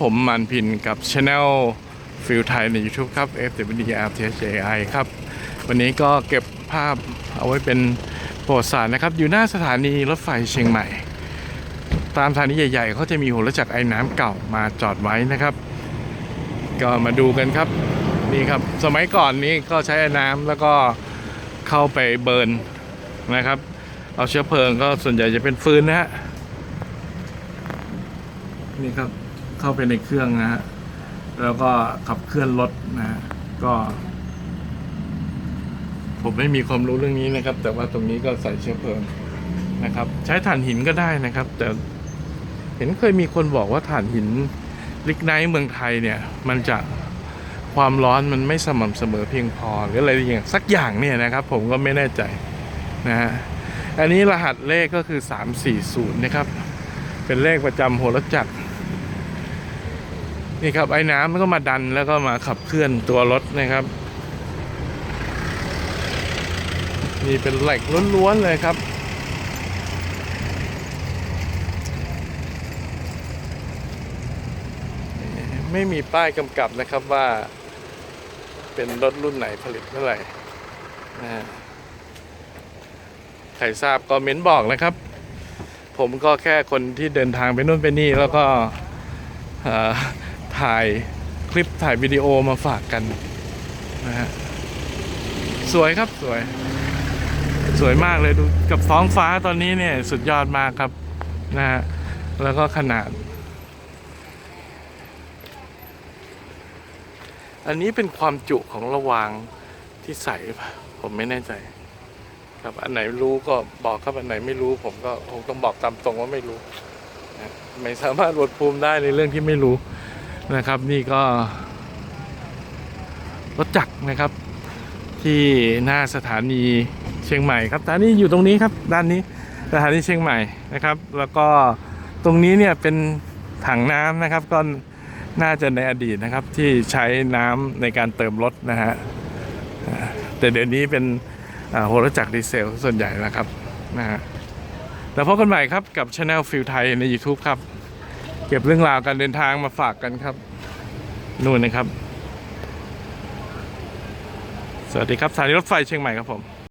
ผมมันพินกับช anel ฟิลไทยใน YouTube ครับ f w d r t h a i ครับ วันนี้ก็เก็บภาพเอาไว้เป็นประวัติศาสตร์นะครับ อยู่หน้าสถานีรถไฟเชียงใหม่ ตามสถานีใหญ่ๆเขาจะมีหัวรถจักรไอ้น้ำเก่ามาจอดไว้นะครับ ก็มาดูกันครับ นี่ครับ สมัยก่อนนี้ก็ใช้ไอ้น้ำแล้วก็เข้าไปเบิร์นนะครับ เอาเชื้อเพลิงก็ส่วนใหญ่จะเป็นฟืนนะฮะนี่ครับ เข้าไปในเครื่องนะฮะแล้วก็ขับเคลื่อนรถนะฮะก็ ผมไม่มีความรู้เรื่องนี้นะครับ แต่ว่าตรงนี้ก็ใส่เชื้อเพลิงนะครับ ใช้ถ่านหินก็ได้นะครับ แต่เห็นเคยมีคนบอกว่าถ่านหินลิกไนท์เมืองไทยเนี่ย มันจะความร้อนมันไม่สม่ำเสมอเพียงพอหรืออะไรอย่างสักอย่างเนี่ยนะครับ ผมก็ไม่แน่ใจนะฮะอันนี้รหัสเลขก็คือ 340 นะครับ เป็นเลขประจำหัวรถจักร นี่ครับไอ้น้ำมันก็มาดันแล้วก็มาขับเคลื่อนตัวรถนะครับ นี่เป็นเหล็กล้วนๆเลยครับ ไม่มีป้ายกำกับนะครับว่า เป็นรถรุ่นไหนผลิตเมื่อไหร่นะใครทราบก็เม้นบอกนะครับ ผมก็แค่คนที่เดินทางไปนู่นไปนี่แล้วก็อ่อ ถ่ายคลิปถ่ายวิดีโอมาฝากกันนะฮะสวยครับสวย สวยมากเลยดูกับท้องฟ้าตอนนี้เนี่ยสุดยอดมากครับนะฮะแล้วก็ขนาด อันนี้เป็นความจุของระวางที่ใส่ผมไม่แน่ใจ ครับอันไหนรู้ก็บอกครับอันไหนไม่รู้ ผมก็คงต้องบอกตามตรงว่าไม่รู้ ไม่สามารถอวดภูมิได้ในเรื่องที่ไม่รู้ นะครับนี่ก็รถจักรนะครับ ที่หน้าสถานีเชียงใหม่ครับสถานีอยู่ตรงนี้ครับด้านนี้สถานีเชียงใหม่นะครับ แล้วก็ตรงนี้เนี่ยเป็นถังน้ำนะครับก็น่าจะในอดีตนะครับที่ใช้น้ำในการเติมรถนะฮะแต่เดี๋ยวนี้เป็นหัวรถจักรดีเซลส่วนใหญ่นะครับนะฮะแล้วพบกันใหม่ครับกับช anel ฟิลไทยใน YouTube ครับ เก็บเรื่องราวการเดินทางมาฝากกันครับ นู่นนะครับ สวัสดีครับสถานีรถไฟเชียงใหม่ครับผม